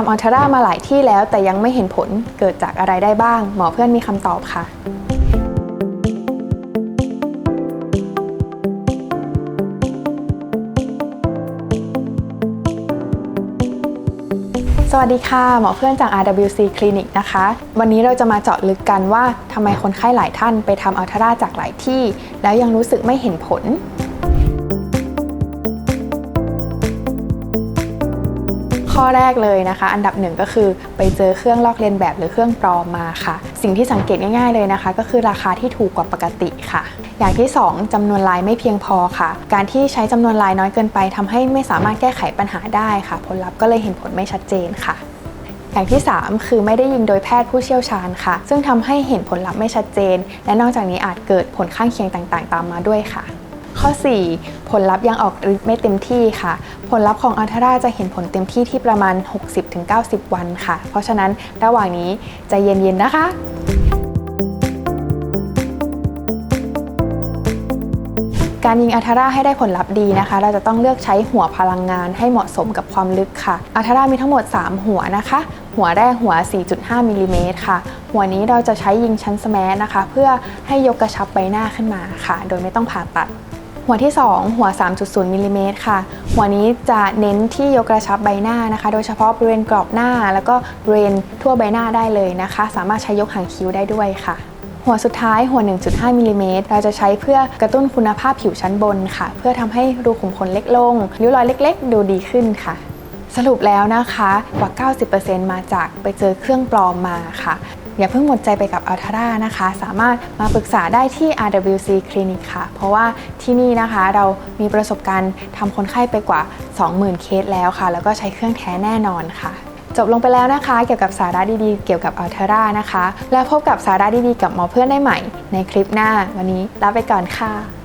ทำอัลทรามาหลายที่แล้ว แต่ยังไม่เห็นผลเกิดจากอะไรได้บ้าง หมอเพื่อนมีคำตอบค่ะสวัสดีค่ะ หมอเพื่อนจาก RWC Clinic นะคะ วันนี้เราจะมาเจาะลึกกันว่าทำไมคนไข้หลายท่านไปทำอัลทราจากหลายที่ แล้วยังรู้สึกไม่เห็นผล ข้อแรกเลยนะคะ อันดับหนึ่งก็คือไปเจอเครื่องลอกเลียนแบบหรือเครื่องปลอมมาค่ะ สิ่งที่สังเกตง่ายๆเลยนะคะ ก็คือราคาที่ถูกกว่าปกติค่ะ อย่างที่ 2จำนวนลายไม่เพียงพอค่ะ การที่ใช้จำนวนลายน้อยเกินไปทำให้ไม่สามารถแก้ไขปัญหาได้ค่ะ ผลลัพธ์ก็เลยเห็นผลไม่ชัดเจนค่ะอย่างที่ 3 คือไม่ได้ยิงโดยแพทย์ผู้เชี่ยวชาญค่ะ ซึ่งทำให้เห็นผลลัพธ์ไม่ชัดเจน และนอกจากนี้อาจเกิดผลข้างเคียงต่างๆ ตามมาด้วยค่ะ ข้อ 4 ผลลัพธ์ยังออกฤทธิ์ไม่เต็มที่ค่ะ ผลลัพธ์ของอัลทราจะเห็นผลเต็มที่ที่ประมาณ 60-90 วันค่ะ เพราะฉะนั้นระหว่างนี้ใจเย็นๆนะคะการยิงอัลทราให้ได้ผลลัพธ์ดีนะคะ เราจะต้องเลือกใช้หัวพลังงานให้เหมาะสมกับความลึกค่ะอัลทรามีทั้งหมด 3 หัวนะคะ หัวแรกหัว 4.5มิลลิเมตรค่ะ หัวนี้เราจะใช้ยิงชั้นสแมสนะคะ เพื่อให้ยกกระชับใบหน้าขึ้นมาค่ะ โดยไม่ต้องผ่าตัด หัวที่ 2 หัว 3.0มิลลิเมตรค่ะ หัวนี้จะเน้นที่ยกกระชับใบหน้านะคะ โดยเฉพาะบริเวณกรอบหน้า แล้วก็บริเวณทั่วใบหน้าได้เลยนะคะ สามารถใช้ยกหางคิ้วได้ด้วยค่ะ หัวสุดท้ายหัว 1.5มิลลิเมตรเราจะใช้เพื่อกระตุ้นคุณภาพผิวชั้นบนค่ะ เพื่อทำให้รูขุมขนเล็กลงริ้วรอยเล็ก ๆ ดูดีขึ้นค่ะสรุปแล้วนะคะกว่า 90%มาจากไปเจอเครื่องปลอมมาค่ะ อย่าเพิ่งหมดใจไปกับอัลทรานะคะ สามารถมาปรึกษาได้ที่ RWC Clinic ค่ะ เพราะว่าที่นี่นะคะเรามีประสบการณ์ทำคนไข้ไปกว่า 20,000 เคสแล้วค่ะ แล้วก็ใช้เครื่องแท้แน่นอนค่ะ จบลงไปแล้วนะคะ เกี่ยวกับสาระดีๆ เกี่ยวกับอัลทรานะคะ แล้วพบกับสาระดีๆ กับหมอเพื่อนได้ใหม่ ในคลิปหน้า วันนี้ลาไปก่อนค่ะ